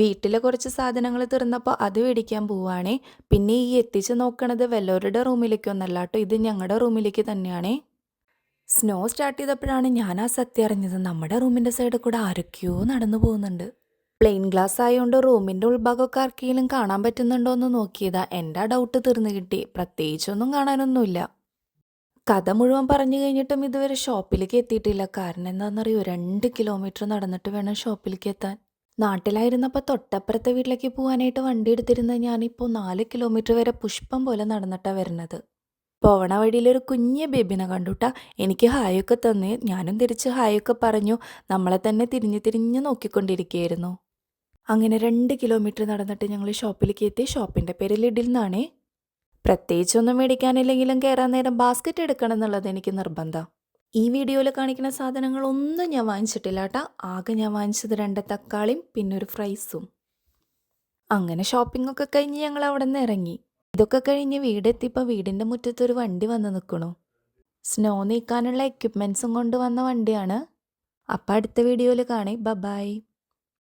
വീട്ടിലെ കുറച്ച് സാധനങ്ങൾ തീർന്നപ്പോൾ അത് മേടിക്കാൻ പോവുകയാണേ പിന്നെ ഈ എത്തിച്ച് നോക്കണത് വല്ലവരുടെ റൂമിലേക്കൊന്നല്ല കേട്ടോ ഇത് ഞങ്ങളുടെ റൂമിലേക്ക് തന്നെയാണ്. സ്നോ സ്റ്റാർട്ട് ചെയ്തപ്പോഴാണ് ഞാൻ ആ സത്യം അറിഞ്ഞത് നമ്മുടെ റൂമിന്റെ സൈഡിൽ കൂടെ ആരൊക്കെയോ നടന്നു പോകുന്നുണ്ട്. പ്ലെയിൻ ഗ്ലാസ് ആയതുകൊണ്ട് റൂമിന്റെ ഉൾഭാഗമൊക്കെ ആർക്കെങ്കിലും കാണാൻ പറ്റുന്നുണ്ടോ എന്ന് നോക്കിയതാ എന്റെ ആ ഡൗട്ട് തീർന്നു കിട്ടി. പ്രത്യേകിച്ചൊന്നും കാണാനൊന്നുമില്ല. കഥ മുഴുവൻ പറഞ്ഞു കഴിഞ്ഞിട്ടും ഇതുവരെ ഷോപ്പിലേക്ക് എത്തിയിട്ടില്ല. കാരണം എന്താണെന്നറിയോ? രണ്ട് കിലോമീറ്റർ നടന്നിട്ട് വേണം ഷോപ്പിലേക്ക് എത്താൻ. നാട്ടിലായിരുന്നപ്പോൾ തൊട്ടപ്പുറത്തെ വീട്ടിലേക്ക് പോകാനായിട്ട് വണ്ടി എടുത്തിരുന്ന ഞാനിപ്പോൾ നാല് കിലോമീറ്റർ വരെ പുഷ്പം പോലെ നടന്നിട്ടാണ് വരുന്നത്. പോവണ വഴിയിലൊരു കുഞ്ഞ് ബേബിനെ കണ്ടുട്ടാ എനിക്ക് ഹായൊക്കെ തന്ന്. ഞാനും തിരിച്ച് ഹായൊക്കെ പറഞ്ഞു. നമ്മളെ തന്നെ തിരിഞ്ഞ് തിരിഞ്ഞ് നോക്കിക്കൊണ്ടിരിക്കുകയായിരുന്നു. അങ്ങനെ രണ്ട് കിലോമീറ്റർ നടന്നിട്ട് ഞങ്ങൾ ഷോപ്പിലേക്ക് എത്തി. ഷോപ്പിന്റെ പേര് ലിഡിൽ നിന്നാണേ പ്രത്യേകിച്ചൊന്നും മേടിക്കാനില്ലെങ്കിലും കയറാൻ നേരം ബാസ്ക്കറ്റ് എടുക്കണം എന്നുള്ളത് എനിക്ക് നിർബന്ധം. ഈ വീഡിയോയിൽ കാണിക്കുന്ന സാധനങ്ങളൊന്നും ഞാൻ വാങ്ങിച്ചിട്ടില്ല കേട്ടോ. ആകെ ഞാൻ വാങ്ങിച്ചത് രണ്ട് തക്കാളിയും പിന്നെ ഒരു ഫ്രൈസും. അങ്ങനെ ഷോപ്പിംഗ് ഒക്കെ കഴിഞ്ഞ് ഞങ്ങൾ അവിടെ നിന്ന് ഇറങ്ങി. ഇതൊക്കെ കഴിഞ്ഞ് വീടെത്തിയപ്പോൾ വീടിന്റെ മുറ്റത്തൊരു വണ്ടി വന്ന് നിൽക്കണു സ്നോ നീക്കാനുള്ള എക്യുപ്മെൻസും കൊണ്ട് വന്ന വണ്ടിയാണ്. അപ്പം അടുത്ത വീഡിയോയിൽ കാണേ. Bye-bye bye